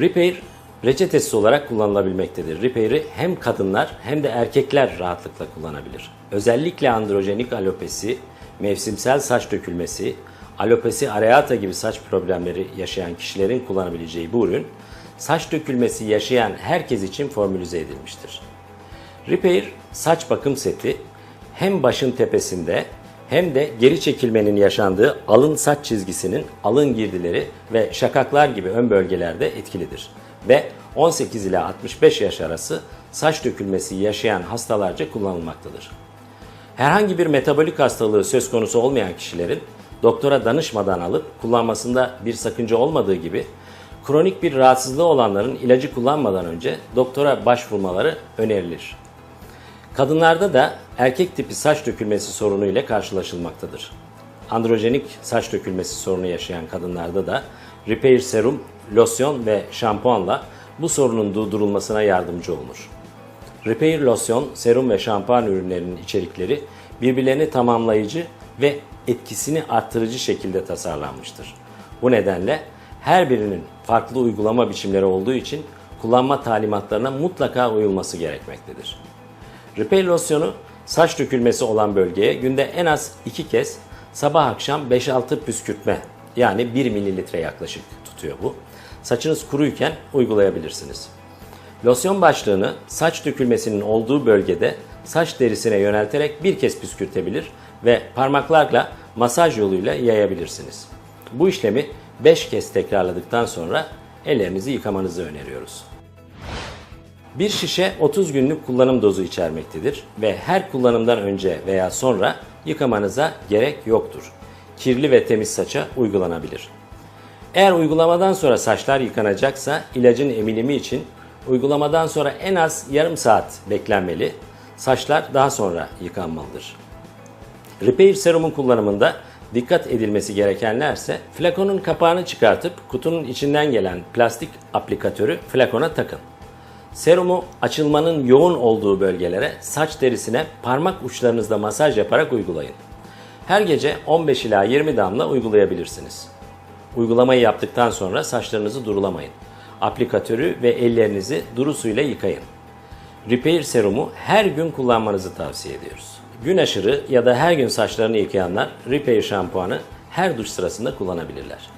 Repair reçetesiz olarak kullanılabilmektedir. Repair'i hem kadınlar hem de erkekler rahatlıkla kullanabilir. Özellikle androjenik alopesi, mevsimsel saç dökülmesi, alopesi areata gibi saç problemleri yaşayan kişilerin kullanabileceği bu ürün, saç dökülmesi yaşayan herkes için formülize edilmiştir. Repair saç bakım seti hem başın tepesinde hem de geri çekilmenin yaşandığı alın saç çizgisinin alın girdileri ve şakaklar gibi ön bölgelerde etkilidir. Ve 18 ila 65 yaş arası saç dökülmesi yaşayan hastalarca kullanılmaktadır. Herhangi bir metabolik hastalığı söz konusu olmayan kişilerin doktora danışmadan alıp kullanmasında bir sakınca olmadığı gibi kronik bir rahatsızlığı olanların ilacı kullanmadan önce doktora başvurmaları önerilir. Kadınlarda da erkek tipi saç dökülmesi sorunu ile karşılaşılmaktadır. Androjenik saç dökülmesi sorunu yaşayan kadınlarda da Repair serum, losyon ve şampuanla bu sorunun durdurulmasına yardımcı olunur. Repair losyon, serum ve şampuan ürünlerinin içerikleri birbirlerini tamamlayıcı ve etkisini arttırıcı şekilde tasarlanmıştır. Bu nedenle her birinin farklı uygulama biçimleri olduğu için kullanma talimatlarına mutlaka uyulması gerekmektedir. Repair losyonu saç dökülmesi olan bölgeye günde en az 2 kez sabah akşam 5-6 püskürtme yani 1 mililitre yaklaşık tutuyor bu. Saçınız kuruyken uygulayabilirsiniz. Losyon başlığını saç dökülmesinin olduğu bölgede saç derisine yönelterek bir kez püskürtebilir ve parmaklarla masaj yoluyla yayabilirsiniz. Bu işlemi 5 kez tekrarladıktan sonra ellerinizi yıkamanızı öneriyoruz. Bir şişe 30 günlük kullanım dozu içermektedir ve her kullanımdan önce veya sonra yıkamanıza gerek yoktur. Kirli ve temiz saça uygulanabilir. Eğer uygulamadan sonra saçlar yıkanacaksa ilacın emilimi için uygulamadan sonra en az yarım saat beklenmeli. Saçlar daha sonra yıkanmalıdır. Repair serumun kullanımında dikkat edilmesi gerekenlerse flakonun kapağını çıkartıp kutunun içinden gelen plastik aplikatörü flakona takın. Serumu açılmanın yoğun olduğu bölgelere saç derisine parmak uçlarınızla masaj yaparak uygulayın. Her gece 15 ila 20 damla uygulayabilirsiniz. Uygulamayı yaptıktan sonra saçlarınızı durulamayın. Aplikatörü ve ellerinizi duru suyla yıkayın. Repair serumu her gün kullanmanızı tavsiye ediyoruz. Gün aşırı ya da her gün saçlarını yıkayanlar Repair şampuanı her duş sırasında kullanabilirler.